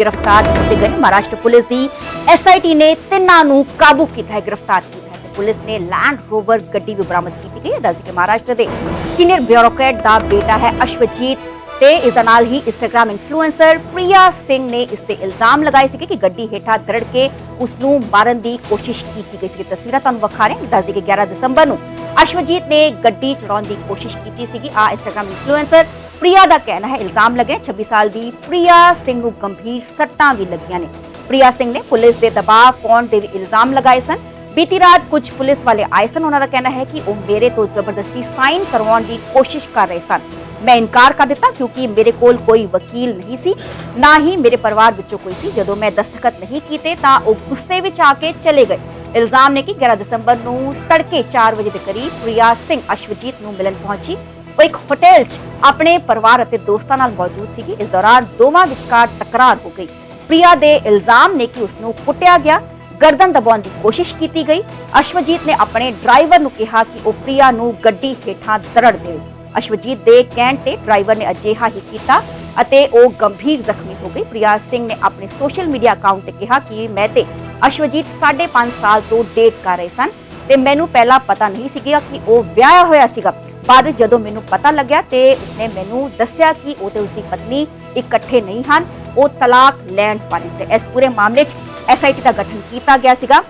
ਗ੍ਰਿਫਤਾਰ ਕੀਤੇ ਗਏ। ਮਹਾਰਾਸ਼ਟਰ ਪੁਲਿਸ ਦੀ ਐਸਆਈਟੀ ਨੇ ਤਿੰਨਾਂ ਨੂੰ ਕਾਬੂ ਕੀਤਾ ਹੈ। ਗ੍ਰਿਫਤਾਰ ਕੀਤਾ ਹੈ ਪੁਲਿਸ ਨੇ ਲੈਂਡ ਰੋਵਰ ਗੱਡੀ ਵੀ ਬਰਾਮਦ ਕੀਤੀ ਗਈ ਹੈ। ਦੱਸਦੀ ਕਿ ਮਹਾਰਾਸ਼ਟਰ ਦੇ ਸੀਨੀਅਰ ਬਿਊਰੋਕਰੇਟ ਦਾ ਬੇਟਾ ਹੈ ਅਸ਼ਵਜੀਤ ਤੇ ਇਸ ਦੇ ਨਾਲ ਹੀ ਇੰਸਟਾਗ੍ਰam ਇਨਫਲੂਐਂਸਰ ਪ੍ਰਿਆ ਸਿੰਘ ਨੇ ਇਸ ਤੇ ਇਲਜ਼ਾਮ ਲਗਾਏ ਸੀ ਕਿ ਗੱਡੀ ਹੇਠਾਂ ਦਰੜ ਕੇ ਉਸ ਨੂੰ ਮਾਰਨ ਦੀ ਕੋਸ਼ਿਸ਼ ਕੀਤੀ ਗਈ ਸੀ ਤਸਵੀਰਾਂ ਤੁਹਾਨੂੰ ਵਿਖਾ ਰਹੇ ਹਾਂ। ਦੱਸਦੀ ਕਿ 11 ਦਸੰਬਰ ਨੂੰ ਅਸ਼ਵਜੀਤ ਨੇ ਗੱਡੀ ਚੜਾਉਣ ਦੀ ਕੋਸ਼ਿਸ਼ ਕੀਤੀ ਸੀਗੀ। ਆ ਇੰਸਟਾਗ੍ਰam ਇਨਫਲੂਐਂਸਰ ਪ੍ਰਿਆ ਦਾ ਕਹਿਣਾ ਹੈ ਇਲਜ਼ਾਮ ਲੱਗਿਆ 26 ਸਾਲ ਦੀ ਪ੍ਰਿਆ ਸਿੰਘ ਨੂੰ ਗੰਭੀਰ ਸੱਟਾਂ ਵੀ ਲੱਗੀਆਂ ਨੇ ਪ੍ਰਿਆ ਸਿੰਘ ਨੇ ਪੁਲਿਸ ਦੇ ਦਬਾਅ ਪਾਉਣ ਦੇ ਵੀ ਇਲਜ਼ਾਮ ਲਗਾਏ ਸਨ ਬੀਤੀ ਰਾਤ ਕੁਝ ਪੁਲਿਸ ਵਾਲੇ ਆਏ ਸਨ ਉਹਨਾਂ ਦਾ ਕਹਿਣਾ ਹੈ ਕਿ ਉਹ ਮੇਰੇ ਤੋਂ ਜ਼ਬਰਦਸਤੀ ਸਾਈਨ ਕਰਵਾਉਣ ਦੀ ਕੋਸ਼ਿਸ਼ ਕਰ ਰਹੇ ਸਨ ਮੈਂ ਇਨਕਾਰ ਕਰ ਦਿੱਤਾ ਕਿਉਂਕਿ ਮੇਰੇ ਕੋਲ ਕੋਈ ਵਕੀਲ ਨਹੀਂ ਸੀ ਨਾ ਹੀ ਮੇਰੇ ਪਰਿਵਾਰ ਵਿੱਚੋਂ ਕੋਈ ਸੀ ਜਦੋਂ ਮੈਂ ਦਸਤਖਤ ਨਹੀਂ ਕੀਤੇ ਤਾਂ ਉਹ ਗੁੱਸੇ ਵਿੱਚ ਆ ਕੇ ਚਲੇ ਗਏ ਇਲਜ਼ਾਮ ਨੇ ਕਿ 11 ਦਸੰਬਰ ਨੂੰ ਤੜਕੇ 4 ਵਜੇ ਦੇ ਕਰੀਬ ਪ੍ਰਿਆ ਸਿੰਘ ਅਸ਼ਵਜੀਤ ਨੂੰ ਮਿਲਣ ਪਹੁੰਚੀ ਉਹ ਇੱਕ ਹੋਟਲ 'ਚ ਆਪਣੇ ਪਰਿਵਾਰ ਅਤੇ ਦੋਸਤਾਂ ਨਾਲ ਮੌਜੂਦ ਸੀਗੀ। ਇਸ ਦੌਰਾਨ ਦੋਵਾਂ ਵਿਚਕਾਰ ਟਕਰਾਰ ਹੋ ਗਈ। ਪ੍ਰਿਆ ਦੇ ਇਲਜ਼ਾਮ ਨੇ ਕਿ ਉਸ ਨੂੰ ਕੁੱਟਿਆ ਗਿਆ। ਗਰਦਨ ਦਬਾਉਣ ਦੀ ਕੋਸ਼ਿਸ਼ ਕੀਤੀ ਗਈ। ਅਸ਼ਵਜੀਤ ਨੇ ਆਪਣੇ ਡਰਾਈਵਰ ਨੂੰ ਕਿਹਾ ਕਿ ਉਹ ਪ੍ਰਿਆ ਨੂੰ ਗੱਡੀ ਹੇਠਾਂ ਦਰੜ ਦੇਵੇ ਅਸ਼ਵਜੀਤ ਦੇ ਕਹਿਣ ਤੇ ਡਰਾਈਵਰ ਨੇ ਅਜਿਹਾ ਹੀ ਕੀਤਾ ਅਤੇ ਉਹ ਗੰਭੀਰ ਜ਼ਖਮੀ ਹੋ ਗਈ। ਪ੍ਰਿਆ ਸਿੰਘ ਨੇ ਆਪਣੇ ਸੋਸ਼ਲ ਮੀਡੀਆ ਅਕਾਊਂਟ ਤੇ ਕਿਹਾ ਕਿ ਮੈਂ ਤੇ ਅਸ਼ਵਜੀਤ 5.5 ਸਾਲ ਤੋਂ ਡੇਟ ਕਰ ਰਹੇ ਸਨ ਤੇ ਮੈਨੂੰ ਪਹਿਲਾਂ ਪਤਾ ਨਹੀਂ ਸੀਗਾ ਕਿ ਉਹ ਵਿਆਹਿਆ ਹੋਇਆ ਸੀਗਾ। ਬਾਅਦ ਵਿੱਚ ਜਦੋਂ ਮੈਨੂੰ ਪਤਾ ਲੱਗਿਆ ਤੇ ਉਸਨੇ ਮੈਨੂੰ ਦੱਸਿਆ ਕਿ ਉਹ ਤੇ ਉਸਦੀ ਪਤਨੀ ਇਕੱਠੇ ਨਹੀਂ ਹਨ ਉਹ ਤਲਾਕ ਲੈਣ ਵਾਲੇ ਤੇ ਇਸ ਪੂਰੇ ਮਾਮਲੇ 'ਚ ਐਸਆਈਟੀ ਦਾ ਗਠਨ ਕੀਤਾ ਗਿਆ ਸੀਗਾ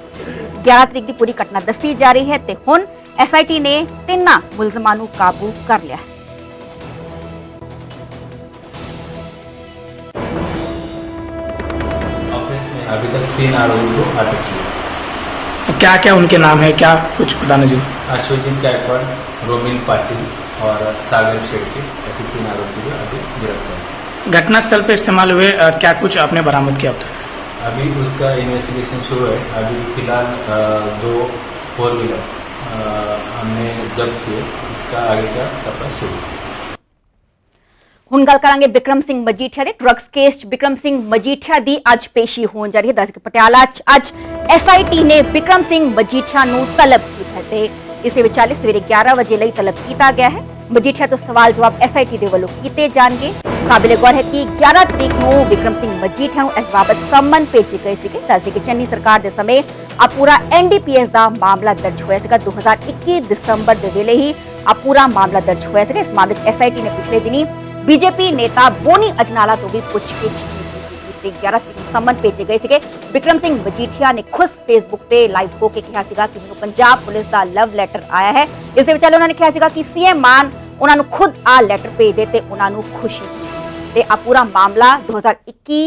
11 ਤਰੀਕ ਦੀ ਪੂਰੀ ਘਟਨਾ ਦੱਸੀ ਜਾ ਰਹੀ ਹੈ ਤੇ ਹੁਣ ਐਸਆਈਟੀ ਨੇ ਤਿੰਨਾਂ ਮੁਲਜ਼ਮਾਂ ਨੂੰ ਕਾਬੂ ਕਰ ਲਿਆ ਹੈ ऑफिस में अभी तक तीन आरोपी को अटक किया क्या क्या उनके नाम है क्या कुछ पता नहीं जी अश्वजीत गायकवाड़ रोमिल पाटिल और सागर शेट्टी ऐसे तीन आरोपी को अभी गिरफ्तार किया घटनास्थल पे इस्तेमाल हुए अ, क्या कुछ आपने बरामद किया अब तक अभी उसका इन्वेस्टिगेशन शुरू है अभी फिलहाल अ, दो फोर व्हीलर अ, हमने जब्त किए इसका आगे का तपास शुरू है ਹੁਣ ਗੱਲ ਕਰਾਂਗੇ ਵਿਕਰਮ ਸਿੰਘ ਮਜੀਠੀਆ ਦੇ ਡਰੱਗਸ ਕੇਸ 'ਚ ਵਿਕਰਮ ਸਿੰਘ ਮਜੀਠੀਆ ਦੀ ਅੱਜ ਪੇਸ਼ੀ ਹੋਣ ਜਾ ਰਹੀ ਹੈ ਦੱਸ ਕਿ ਪਟਿਆਲਾ 'ਚ ਅੱਜ ਐਸਆਈਟੀ ਨੇ ਵਿਕਰਮ ਸਿੰਘ ਮਜੀਠੀਆ ਨੂੰ ਤਲਬ ਕੀਤਾ ਹੈ ਤੇ ਇਸ ਦੇ ਵਿਚਾਲੇ ਸਵੇਰੇ 11 ਵਜੇ ਲਈ ਤਲਬ ਕੀਤਾ ਗਿਆ ਹੈ ਮਜੀਠੀਆ ਤੋਂ ਸਵਾਲ ਜਵਾਬ ਐਸਆਈਟੀ ਦੇ ਵੱਲੋਂ ਕੀਤੇ ਜਾਣਗੇ ਕਾਬਿਲੇ ਗੌਰ ਹੈ ਕਿ 11 ਤਰੀਕ ਨੂੰ ਵਿਕਰਮ ਸਿੰਘ ਮਜੀਠੀਆ ਨੂੰ ਇਸ ਬਾਬਤ ਸੰਮਨ ਭੇਜੇ ਗਏ ਸੀਗੇ ਦੱਸਦੇ ਕਿ ਚੰਨੀ ਸਰਕਾਰ ਦੇ ਸਮੇਂ ਆ ਪੂਰਾ ਐਨਡੀਪੀਐਸ ਦਾ ਮਾਮਲਾ ਦਰਜ ਹੋਇਆ ਸੀਗਾ 2021 ਦਸੰਬਰ ਦੇ ਵੇਲੇ ਹੀ ਆ ਪੂਰਾ ਮਾਮਲਾ ਦਰਜ ਹੋਇਆ ਸੀਗਾ ਇਸ ਮਾਮਲੇ 'ਚ ਐਸਆਈਟੀ ਨੇ ਪਿਛਲੇ ਦਿਨੀ ਬੀਜੇਪੀ ਨੇਤਾ ਬੋਨੀ ਅਜਨਾਲਾ ਤੋਂ ਵੀ ਪੁੱਛਗਿੱਛ ਕੀਤੀ ਸੀ ਤੇ 11 ਤਰੀਕ ਨੂੰ ਸੰਮਨ ਭੇਜੇ ਗਏ ਸੀਗੇ। ਵਿਕਰਮ ਸਿੰਘ ਮਜੀਠੀਆ ਨੇ ਖੁਦ ਫੇਸਬੁੱਕ ਤੇ ਲਾਈਵ ਹੋ ਕੇ ਕਿਹਾ ਸੀਗਾ ਕਿ ਮੈਨੂੰ ਪੰਜਾਬ ਪੁਲਿਸ ਦਾ ਲਵ ਲੈਟਰ ਆਇਆ ਹੈ। ਇਸ ਦੇ ਵਿਚਾਲੇ ਉਹਨਾਂ ਨੇ ਕਿਹਾ ਸੀਗਾ ਕਿ ਸੀਐਮ ਮਾਨ ਉਹਨਾਂ ਨੂੰ ਖੁਦ ਆ ਲੈਟਰ ਭੇਜਦੇ ਤੇ ਉਹਨਾਂ ਨੂੰ ਖੁਸ਼ੀ ਤੇ ਆ ਪੂਰਾ ਮਾਮਲਾ 2021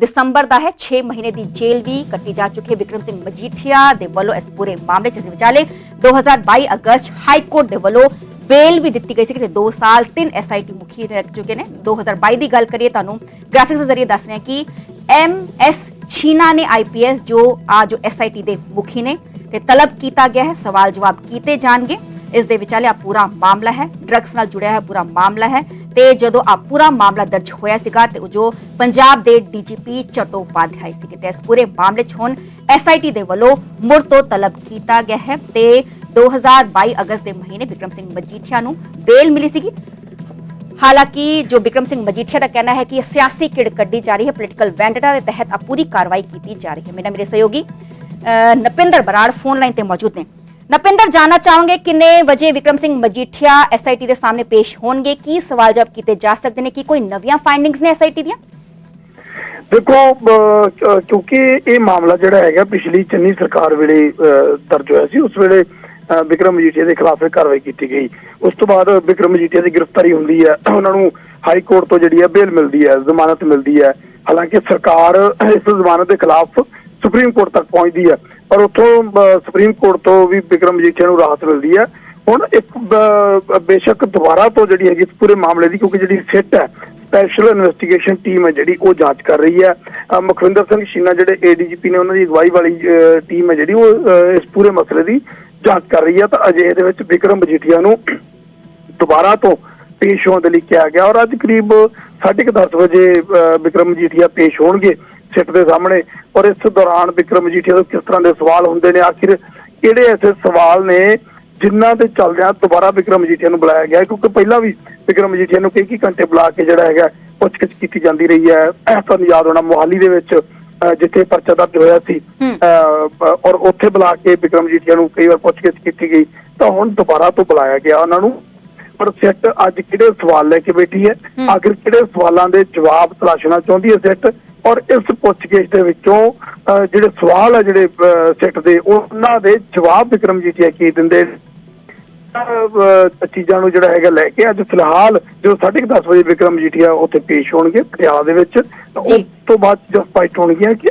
ਦਸੰਬਰ ਦਾ ਹੈ। 6 ਮਹੀਨੇ ਦੀ ਜੇਲ੍ਹ ਵੀ ਕੱਟੀ ਜਾ ਚੁੱਕੀ ਹੈ ਵਿਕਰਮ ਸਿੰਘ ਮਜੀਠੀਆ ਦੇ ਵੱਲੋਂ ਇਸ ਪੂਰੇ ਮਾਮਲੇ 'ਚ ਇਸ ਦੇ ਵਿਚਾਲੇ 2022 ਅਗਸਤ ਹਾਈ ਕੋਰਟ ਦੇ ਵੱਲੋਂ ਬੇਲ ਵੀ ਦਿੱਤੀ ਗਈ ਸੀ ਕਿ 2 ਸਾਲ 3 ਐਸਆਈਟੀ ਮੁਖੀ ਰਹਿ ਚੁੱਕੇ ਨੇ। 2022 ਦੀ ਗੱਲ ਕਰੀਏ ਤੁਹਾਨੂੰ ਗ੍ਰਾਫਿਕਸ ਦੇ ਜ਼ਰੀਏ ਦੱਸ ਰਹੇ ਹਾਂ ਕਿ ਐਮ ਐਸ ਛੀਨਾ ਨੇ ਆਈਪੀਐਸ ਜੋ ਆ ਜੋ ਐਸਆਈਟੀ ਦੇ ਮੁਖੀ ਨੇ ਤੇ ਤਲਬ ਕੀਤਾ ਗਿਆ ਹੈ ਸਵਾਲ ਜਵਾਬ ਕੀਤੇ ਜਾਣਗੇ ਇਸ ਦੇ ਵਿਚਾਲੇ ਆ ਪੂਰਾ ਮਾਮਲਾ ਹੈ ਡਰੱਗਸ ਨਾਲ ਜੁੜਿਆ ਹੈ ਪੂਰਾ ਮਾਮਲਾ ਹੈ ਤੇ ਜਦੋਂ ਆ ਪੂਰਾ ਮਾਮਲਾ ਦਰਜ ਹੋਇਆ ਸੀਗਾ ਤੇ ਜੋ ਪੰਜਾਬ ਦੇ ਡੀਜੀਪੀ ਚਟੋਪਾਧਿਆਏ ਸੀਗੇ ਤੇ ਇਸ ਪੂਰੇ ਮਾਮਲੇ 'ਚ ਹੁਣ ਐਸਆਈਟੀ ਦੇ ਵੱਲੋਂ ਮੁੜ ਤੋਂ ਤਲਬ ਕੀਤਾ ਗਿਆ ਹੈ ਤੇ 2022 ਅਗਸਤ ਦੇ ਮਹੀਨੇ ਵਿਕਰਮ ਸਿੰਘ ਮਜੀਠੀਆ ਨੂੰ ਬੇਲ ਮਿਲੀ ਸੀਗੀ ਹਾਲਾਂਕਿ ਜੋ ਵਿਕਰਮ ਸਿੰਘ ਮਜੀਠੀਆ ਦਾ ਕਹਿਣਾ ਹੈ ਕਿ ਇਹ ਸਿਆਸੀ ਕਿੜ ਕੱਢੀ ਜਾ ਰਹੀ ਹੈ ਪੋਲੀਟੀਕਲ ਵੈਂਡਟਾ ਦੇ ਤਹਿਤ ਆ ਪੂਰੀ ਕਾਰਵਾਈ ਕੀਤੀ ਜਾ ਰਹੀ ਹੈ ਮੇਰਾ ਮੇਰੇ ਸਹਿਯੋਗੀ ਨਪਿੰਦਰ ਬਰਾੜ ਫੋਨ ਲਾਈਨ ਤੇ ਮੌਜੂਦ ਨੇ ਨਪਿੰਦਰ ਜਾਨਣਾ ਚਾਹਾਂਗੇ ਕਿੰਨੇ ਵਜੇ ਵਿਕਰਮ ਸਿੰਘ ਮਜੀਠੀਆ ਐਸਆਈਟੀ ਦੇ ਸਾਹਮਣੇ ਪੇਸ਼ ਹੋਣਗੇ ਕੀ ਸਵਾਲ ਜਵਾਬ ਕੀਤੇ ਜਾ ਸਕਦੇ ਨੇ ਕੀ ਕੋਈ ਨਵੀਆਂ ਫਾਈਂਡਿੰਗਸ ਨੇ ਐਸਆਈਟੀ ਦੀਆਂ ਦੇਖੋ ਕਿਉਂਕਿ ਇਹ ਮਾਮਲਾ ਜਿਹੜਾ ਹੈਗਾ ਪਿਛਲੀ ਚੰਨੀ ਸਰਕਾਰ ਵੇਲੇ ਦਰਜ ਹੋਇਆ ਸੀ ਉਸ ਵੇਲੇ ਵਿਕਰਮ ਮਜੀਠੀਆ ਦੇ ਖਿਲਾਫ ਇਹ ਕਾਰਵਾਈ ਕੀਤੀ ਗਈ। ਉਸ ਤੋਂ ਬਾਅਦ ਵਿਕਰਮ ਮਜੀਠੀਆ ਦੀ ਗ੍ਰਿਫਤਾਰੀ ਹੁੰਦੀ ਹੈ। ਉਹਨਾਂ ਨੂੰ ਹਾਈ ਕੋਰਟ ਤੋਂ ਜਿਹੜੀ ਹੈ ਬੇਲ ਮਿਲਦੀ ਹੈ, ਜ਼ਮਾਨਤ ਮਿਲਦੀ ਹੈ। ਹਾਲਾਂਕਿ ਸਰਕਾਰ ਇਸ ਜ਼ਮਾਨਤ ਦੇ ਖਿਲਾਫ ਸੁਪਰੀਮ ਕੋਰਟ ਤੱਕ ਪਹੁੰਚਦੀ ਹੈ। ਪਰ ਉੱਥੋਂ ਸੁਪਰੀਮ ਕੋਰਟ ਤੋਂ ਵੀ ਵਿਕਰਮ ਮਜੀਠੀਆ ਨੂੰ ਰਾਹਤ ਮਿਲਦੀ ਹੈ। ਹੁਣ ਇੱਕ ਬੇਸ਼ੱਕ ਦੁਬਾਰਾ ਤੋਂ ਜਿਹੜੀ ਹੈਗੀ ਇਸ ਪੂਰੇ ਮਾਮਲੇ ਦੀ, ਕਿਉਂਕਿ ਜਿਹੜੀ ਸਿੱਟ ਹੈ ਸਪੈਸ਼ਲ ਇਨਵੈਸਟੀਗੇਸ਼ਨ ਟੀਮ ਹੈ ਜਿਹੜੀ ਉਹ ਜਾਂਚ ਕਰ ਰਹੀ ਹੈ। ਮੁਖਵਿੰਦਰ ਸਿੰਘ ਸ਼ੀਨਾ ਜਿਹੜੇ ਏਡੀਜੀਪੀ ਨੇ ਉਹਨਾਂ ਦੀ ਅਗਵਾਈ ਵਾਲੀ ਟੀਮ ਹੈ ਜਿਹੜੀ ਉਹ ਇਸ ਪੂਰੇ ਮਸਲੇ ਦੀ ਜਾਂਚ ਕਰ ਰਹੀ ਹੈ। ਤਾਂ ਅਜੇ ਇਹਦੇ ਵਿੱਚ ਵਿਕਰਮ ਮਜੀਠੀਆ ਨੂੰ ਦੁਬਾਰਾ ਤੋਂ ਪੇਸ਼ ਹੋਣ ਦੇ ਲਈ ਕਿਹਾ ਗਿਆ ਔਰ ਅੱਜ ਕਰੀਬ 10:30 ਵਜੇ ਅਹ, ਵਿਕਰਮ ਮਜੀਠੀਆ ਪੇਸ਼ ਹੋਣਗੇ ਸਿੱਟ ਦੇ ਸਾਹਮਣੇ ਔਰ ਇਸ ਦੌਰਾਨ ਵਿਕਰਮ ਮਜੀਠੀਆ ਤੋਂ ਕਿਸ ਤਰ੍ਹਾਂ ਦੇ ਸਵਾਲ ਹੁੰਦੇ ਨੇ ਆਖਿਰ ਕਿਹੜੇ ਐਸੇ ਸਵਾਲ ਨੇ ਜਿਨ੍ਹਾਂ ਦੇ ਚੱਲਦਿਆਂ ਦੁਬਾਰਾ ਵਿਕਰਮ ਮਜੀਠੀਆ ਨੂੰ ਬੁਲਾਇਆ ਗਿਆ ਕਿਉਂਕਿ ਪਹਿਲਾਂ ਵੀ ਵਿਕਰਮ ਮਜੀਠੀਆ ਨੂੰ ਕਈ ਕਈ ਘੰਟੇ ਬੁਲਾ ਕੇ ਜਿਹੜਾ ਹੈਗਾ ਪੁੱਛਗਿੱਛ ਕੀਤੀ ਜਾਂਦੀ ਰਹੀ ਹੈ। ਇਹ ਤੁਹਾਨੂੰ ਯਾਦ ਹੋਣਾ ਮੋਹਾਲੀ ਦੇ ਵਿੱਚ ਜਿੱਥੇ ਪਰਚਾ ਦਰਜ ਹੋਇਆ ਸੀ ਔਰ ਉੱਥੇ ਬੁਲਾ ਕੇ ਵਿਕਰਮ ਮਜੀਠੀਆ ਨੂੰ ਕਈ ਵਾਰ ਪੁੱਛਗਿੱਛ ਕੀਤੀ ਗਈ ਤਾਂ ਹੁਣ ਦੁਬਾਰਾ ਤੋਂ ਬੁਲਾਇਆ ਗਿਆ ਉਹਨਾਂ ਨੂੰ। ਪਰ ਸਿੱਟ ਅੱਜ ਕਿਹੜੇ ਸਵਾਲ ਲੈ ਕੇ ਬੈਠੀ ਹੈ। ਆਖਿਰ ਕਿਹੜੇ ਸਵਾਲਾਂ ਦੇ ਜਵਾਬ ਤਲਾਸ਼ਣਾ ਚਾਹੁੰਦੀ ਹੈ ਸਿੱਟ? ਔਰ ਇਸ ਪੁੱਛਗਿੱਛ ਦੇ ਵਿੱਚੋਂ ਜਿਹੜੇ ਸਵਾਲ ਆ ਜਿਹੜੇ ਸਿੱਟ ਦੇ ਉਹਨਾਂ ਦੇ ਜਵਾਬ ਵਿਕਰਮ ਜੀਠੀਆ ਕੀ ਦਿੰਦੇ? ਚੀਜ਼ਾਂ ਨੂੰ ਜਿਹੜਾ ਹੈਗਾ ਲੈ ਕੇ ਅੱਜ ਫਿਲਹਾਲ ਜੋ 10:30 ਵਜੇ ਵਿਕਰਮ ਜੀਠੀਆ ਉੱਥੇ ਪੇਸ਼ ਹੋਣਗੇ ਪਟਿਆਲਾ ਦੇ ਵਿੱਚ। ਉਸ ਤੋਂ ਬਾਅਦ ਜੋ ਸਪਸ਼ਟ ਹੋਣਗੀਆਂ ਕਿ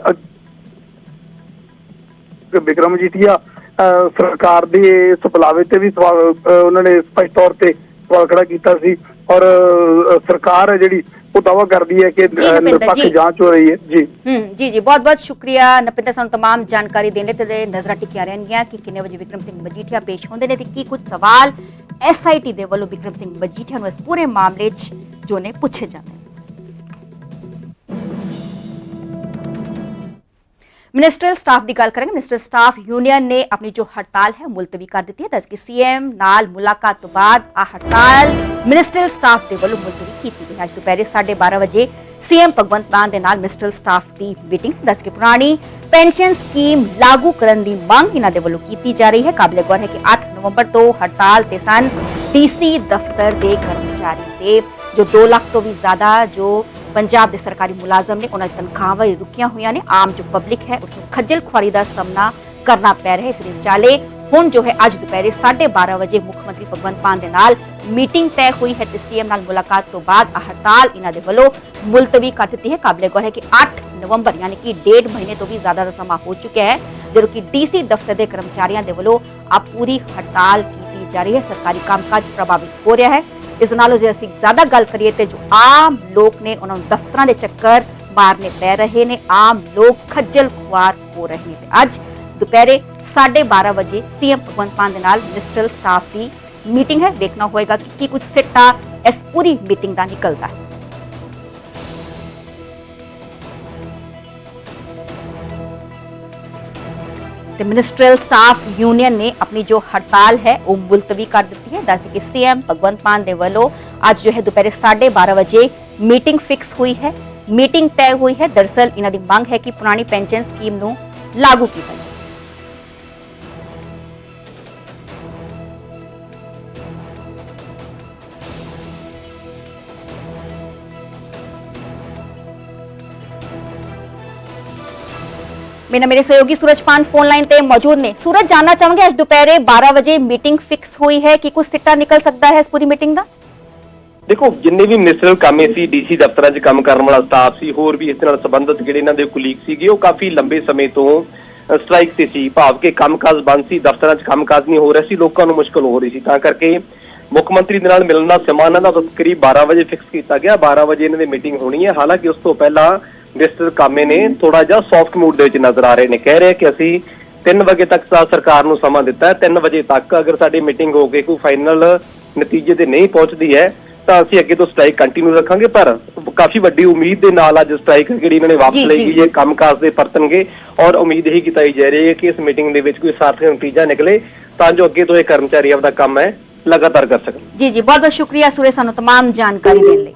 ਵਿਕਰਮ ਅਹ, ਸਰਕਾਰ ਦੇ ਇਸ ਬੁਲਾਵੇ ਤੇ ਵੀ ਸਵਾਲ ਉਹਨਾਂ ਨੇ ਸਪਸ਼ਟ ਤੌਰ ਤੇ ਸਵਾਲ ਖੜਾ ਕੀਤਾ ਸੀ। ਔਰ ਸਰਕਾਰ ਹੈ ਜਿਹੜੀ ਉਹ ਦਾਵਾ ਕਰਦੀ ਹੈ ਕਿ ਨਿਰਪੱਖ। ਜਾਂਚ ਹੋ ਰਹੀ ਹੈ। ਜੀ। ਹੂੰ ਜੀ ਜੀ। ਬਹੁਤ ਬਹੁਤ ਸ਼ੁਕਰੀਆ। ਨਪਿੰਦਰ ਸਾਨੂੰ ਤਮਾਮ ਜਾਣਕਾਰੀ ਦੇਣ ਲਈ ਤੇ ਨਜ਼ਰਾਂ ਟਿਕਿਆ ਰਹਿਣਗੀਆਂ ਕਿ ਕਿੰਨੇ ਵਜੇ ਵਿਕਰਮ ਸਿੰਘ ਮਜੀਠੀਆ ਪੇਸ਼ ਹੁੰਦੇ ਨੇ ਤੇ ਕੀ ਕੁਝ ਸਵਾਲ ਐਸਆਈਟੀ ਦੇ ਵੱਲੋਂ ਵਿਕਰਮ ਸਿੰਘ ਮਜੀਠੀਆ ਨੂੰ ਇਸ ਪੂਰੇ ਮਾਮਲੇ 'ਚ ਜੋ ਨੇ ਪੁੱਛੇ ਜਾਂਦੇ ਮਿਨਿਸਟਰਲ ਸਟਾਫ ਦੀ ਗੱਲ ਕਰਾਂਗੇ। ਮਿਨਿਸਟਰਲ ਸਟਾਫ ਯੂਨੀਅਨ ਨੇ ਆਪਣੀ ਜੋ ਹੜਤਾਲ ਹੈ ਮੁਲਤਵੀ ਕਰ ਦਿੱਤੀ ਹੈ। ਦੱਸ ਕਿ ਸੀਐਮ ਨਾਲ ਮੁਲਾਕਾਤ ਤੋਂ ਬਾਅਦ ਆ ਹੜਤਾਲ ਮਿਨਿਸਟਰਲ ਸਟਾਫ ਦੇ ਵੱਲੋਂ ਮੁਲਤਵੀ ਕੀਤੀ ਗਈ ਅੱਜ ਦੁਪਹਿਰੇ 12:30 ਵਜੇ ਸੀਐਮ ਭਗਵੰਤ ਮਾਨ ਦੇ ਨਾਲ ਮਿਨਿਸਟਰਲ ਸਟਾਫ ਦੀ ਮੀਟਿੰਗ ਦੱਸ ਕਿ ਪੁਰਾਣੀ ਪੈਨਸ਼ਨ ਸਕੀਮ ਲਾਗੂ ਕਰਨ ਦੀ ਮੰਗ ਇਹਨਾਂ ਦੇ ਵੱਲੋਂ ਕੀਤੀ ਜਾ ਰਹੀ ਹੈ। ਕਾਬਲੇ ਗੌਰ ਹੈ ਕਿ 8 ਨਵੰਬਰ ਤੋਂ ਹੜਤਾਲ ਤੇ ਸਨ। ਡੀਸੀ ਦਫ਼ਤਰ ਦੇ ਕਰਮਚਾਰੀ ਤੇ ਜੋ 2 ਲੱਖ ਤੋਂ ਵੀ ਜ਼ਿਆਦਾ ਜੋ ਪੰਜਾਬ ਦੇ ਸਰਕਾਰੀ ਮੁਲਾਜ਼ਮ ਨੇ ਉਹਨਾਂ ਦੀ ਤਨਖਾਹਾਂ ਵੀ ਰੁਕੀਆਂ ਹੋਈਆਂ ਨੇ। ਆਮ ਜੋ ਪਬਲਿਕ ਹੈ ਉਸ ਨੂੰ ਖੱਜਲ ਖੁਆਰੀ ਦਾ ਸਾਹਮਣਾ ਕਰਨਾ ਪੈ ਰਿਹਾ ਇਸ ਦੇ ਵਿਚਾਲੇ ਹੁਣ ਜੋ ਹੈ, ਅੱਜ ਦੁਪਹਿਰੇ 12:30 ਵਜੇ ਮੁੱਖ ਮੰਤਰੀ ਭਗਵੰਤ ਮਾਨ ਦੇ ਨਾਲ ਮੀਟਿੰਗ ਤੈਅ ਹੋਈ ਹੈ ਤੇ ਸੀਐਮ ਨਾਲ ਮੁਲਾਕਾਤ ਤੋਂ ਬਾਅਦ ਹੜਤਾਲ ਇਹਨਾਂ ਦੇ ਵੱਲੋਂ ਮੁਲਤਵੀ ਕਰ ਦਿੱਤੀ ਹੈ। ਕਾਬਲੇ ਗੌਰ ਹੈ ਕਿ 8 ਨਵੰਬਰ ਯਾਨੀ ਕਿ ਡੇਢ ਮਹੀਨੇ ਤੋਂ ਵੀ ਜ਼ਿਆਦਾ ਦਾ ਸਮਾਂ ਹੋ ਚੁੱਕਿਆ ਹੈ, ਜਦੋਂ ਕਿ ਡੀਸੀ ਦਫ਼ਤਰ ਦੇ ਕਰਮਚਾਰੀਆਂ ਦੇ ਵੱਲੋਂ ਆ ਪੂਰੀ ਹੜਤਾਲ ਕੀਤੀ ਜਾ ਰਹੀ ਹੈ। ਸਰਕਾਰੀ ਕੰਮਕਾਜ ਪ੍ਰਭਾਵਿਤ ਹੋ ਰਿਹਾ ਹੈ। ਇਸ ਨਾਲੋਂ ਜੇ ਅਸੀਂ ਜ਼ਿਆਦਾ ਗੱਲ ਕਰੀਏ ਤੇ ਜੋ ਆਮ ਲੋਕ ਨੇ ਉਹਨਾਂ ਨੂੰ ਦਫ਼ਤਰਾਂ ਦੇ ਚੱਕਰ ਮਾਰਨੇ ਪੈ ਰਹੇ ਨੇ, ਆਮ ਲੋਕ ਖੱਜਲ ਖੁਆਰ ਹੋ ਰਹੇ ਨੇ। ਅੱਜ ਦੁਪਹਿਰੇ 12:30 ਵਜੇ ਸੀਐਮ ਭਗਵੰਤ ਮਾਨ ਦੇ ਨਾਲ ਮਿਨਿਸਟਰਲ ਸਟਾਫ ਦੀ ਮੀਟਿੰਗ ਹੈ। ਦੇਖਣਾ ਹੋਏਗਾ ਕਿ ਕੀ ਕੁਝ ਸਿੱਟਾ ਇਸ ਪੂਰੀ ਮੀਟਿੰਗ ਦਾ ਨਿਕਲਦਾ ਹੈ। ਤੇ ਮਿਨਿਸਟਰੀਅਲ ਸਟਾਫ ਯੂਨੀਅਨ ਨੇ ਆਪਣੀ ਜੋ ਹੜਤਾਲ ਹੈ, ਉਹ ਮੁਲਤਵੀ ਕਰ ਦਿੱਤੀ ਹੈ। ਦੱਸਦੀ ਕਿ ਸੀਐਮ ਭਗਵੰਤ ਮਾਨ ਦੇ ਵੱਲੋਂ ਅੱਜ ਜੋ ਹੈ ਦੁਪਹਿਰੇ 12:30 ਵਜੇ ਮੀਟਿੰਗ ਫਿਕਸ ਹੋਈ ਹੈ। ਮੀਟਿੰਗ ਤੈਅ ਹੋਈ ਹੈ। ਦਰਸਲ ਇਹਨਾਂ ਦੀ ਮੰਗ ਹੈ ਕਿ ਪੁਰਾਣੀ ਪੈਨਸ਼ਨ ਸਕੀਮ ਨੂੰ ਲਾਗੂ ਕੀਤਾ ਜਾਵੇ। ਮੇਰਾ ਮੇਰੇ ਸਹਿਯੋਗੀ ਸੂਰਜ ਪਾਨ ਫੋਨ ਲਾਈਨ ਤੇ ਮੌਜੂਦ ਨੇ ਸੂਰਜ ਜਾਨਣਾ ਚਾਹਾਂਗੇ ਅੱਜ ਦੁਪਹਿਰੇ 12 ਵਜੇ ਮੀਟਿੰਗ ਫਿਕਸ ਹੋਈ ਹੈ ਕਿ ਕੁਝ ਸਿੱਟਾ ਨਿਕਲ ਸਕਦਾ ਹੈ ਇਸ ਪੂਰੀ ਮੀਟਿੰਗ ਦਾ ਦੇਖੋ ਜਿੰਨੇ ਵੀ ਮਿਸਰਲ ਕਾਮੇ ਸੀ ਡੀਸੀ ਦਫ਼ਤਰਾਂ 'ਚ ਕੰਮ ਕਰਨ ਵਾਲਾ ਸਟਾਫ ਸੀ ਹੋਰ ਵੀ ਇਸ ਨਾਲ ਸੰਬੰਧਿਤ ਜਿਹੜੇ ਇਹਨਾਂ ਦੇ ਕੁਲੀਗ ਸੀਗੇ ਉਹ ਕਾਫੀ ਲੰਬੇ ਸਮੇਂ ਤੋਂ ਸਟ੍ਰਾਈਕ ਤੇ ਸੀ ਭਾਵ ਕਿ ਕੰਮਕਾਜ ਬੰਦ ਸੀ ਦਫ਼ਤਰਾਂ 'ਚ ਕੰਮਕਾਜ ਨਹੀਂ ਹੋ ਰਿਹਾ ਸੀ ਲੋਕਾਂ ਨੂੰ ਮੁਸ਼ਕਲ ਹੋ ਰਹੀ ਸੀ ਤਾਂ ਕਰਕੇ ਮੁੱਖ ਮੰਤਰੀ ਦੇ ਨਾਲ ਮਿਲਣ ਦਾ ਸਮਾਂ ਇਹਨਾਂ ਦਾ ਕਰੀਬ 12 ਵਜੇ ਫਿਕਸ ਕੀਤਾ ਗਿਆ 12 ਵਜੇ ਇਹਨਾਂ ਦੀ ਮੀਟਿੰਗ ਹੋਣੀ ਹੈ ਹਾਲਾਂਕਿ ਉਸ ਤੋਂ ਪਹਿਲਾਂ ਮਿਸਟਰ ਕਾਮੇ ਨੇ ਥੋੜਾ ਜਿਹਾ ਸੌਫਟ ਮੂਡ ਦੇ ਵਿੱਚ ਨਜ਼ਰ ਆ ਰਹੇ ਨੇ ਕਹਿ ਰਹੇ ਕਿ ਅਸੀਂ 3 ਵਜੇ ਤੱਕ ਤਾਂ ਸਰਕਾਰ ਨੂੰ ਸਮਾਂ ਦਿੱਤਾ ਹੈ 3 ਵਜੇ ਤੱਕ ਅਗਰ ਸਾਡੀ ਮੀਟਿੰਗ ਹੋ ਕੇ ਕੋਈ ਫਾਈਨਲ ਨਤੀਜੇ ਤੇ ਨਹੀਂ ਪਹੁੰਚਦੀ ਹੈ ਤਾਂ ਅਸੀਂ ਅੱਗੇ ਤੋਂ ਸਟ੍ਰਾਈਕ ਕੰਟੀਨਿਊ ਰੱਖਾਂਗੇ ਪਰ ਕਾਫੀ ਵੱਡੀ ਉਮੀਦ ਦੇ ਨਾਲ ਅੱਜ ਸਟ੍ਰਾਈਕ ਜਿਹੜੀ ਇਹਨਾਂ ਨੇ ਵਾਪਸ ਜੀ, ਲਈ ਜੀ। ਗਈ ਹੈ ਕੰਮਕਾਜ ਦੇ ਪਰਤਣਗੇ ਔਰ ਉਮੀਦ ਇਹੀ ਕੀਤੀ ਜਾ ਰਹੀ ਹੈ ਕਿ ਇਸ ਮੀਟਿੰਗ ਦੇ ਵਿੱਚ ਕੋਈ ਸਾਰਥਕ ਨਤੀਜਾ ਨਿਕਲੇ ਤਾਂ ਜੋ ਅੱਗੇ ਤੋਂ ਇਹ ਕਰਮਚਾਰੀ ਆਪਦਾ ਕੰਮ ਹੈ ਲਗਾਤਾਰ ਕਰ ਸਕਣ ਜੀ ਜੀ ਬਹੁਤ ਬਹੁਤ ਸ਼ੁਕਰੀਆ ਸੂਰਜ ਸਾਨੂੰ तमाम ਜਾਣਕਾਰੀ ਦੇਣ ਲਈ